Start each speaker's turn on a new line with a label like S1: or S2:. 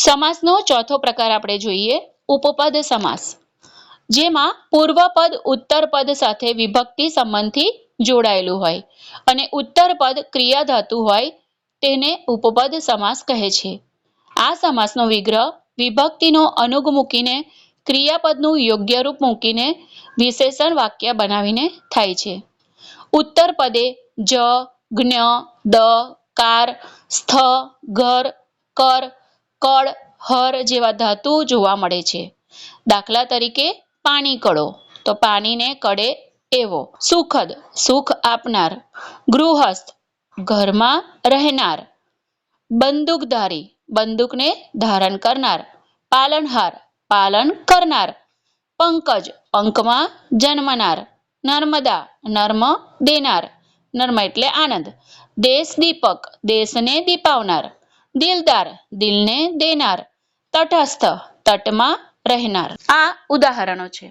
S1: સમાસનો ચોથો પ્રકાર આપણે જોઈએ, ઉપપદ સમાસ. જેમાં પૂર્વપદ, ઉત્તરપદ સાથે વિભક્તિ સંબંધથી જોડાયેલું હોય અને ઉત્તરપદ ક્રિયાધાતુ હોય તેને ઉપપદ સમાસ કહે છે. આ સમાસનો વિગ્રહ વિભક્તિનો અનુગ મૂકીને, ક્રિયાપદનું યોગ્ય રૂપ મૂકીને વિશેષણ વાક્ય બનાવીને થાય છે. ઉત્તરપદે જ, જ્ઞ, દ, કાર, સ્થ, ઘર, કર કળ, હર જેવા ધાતુ જોવા મળે છે. દાખલા તરીકે પાણી કળો. તો પાણીને કડે એવો. સુખદ, સુખ આપનાર. ગૃહસ્થ, ઘરમાં રહેનાર. બંદૂકધારી, બંદૂકને ધારણ કરનાર. પાલનહાર, પાલન કરનાર. પંકજ અંકમાં જન્મનાર. નર્મદા, નર્મ દેનાર. નર્મ એટલે આનંદ. દેશ દીપક દેશને દીપાવનાર. દિલદાર દિલને દેનાર તટસ્થ તટમાં રહેનાર. આ ઉદાહરણો છે.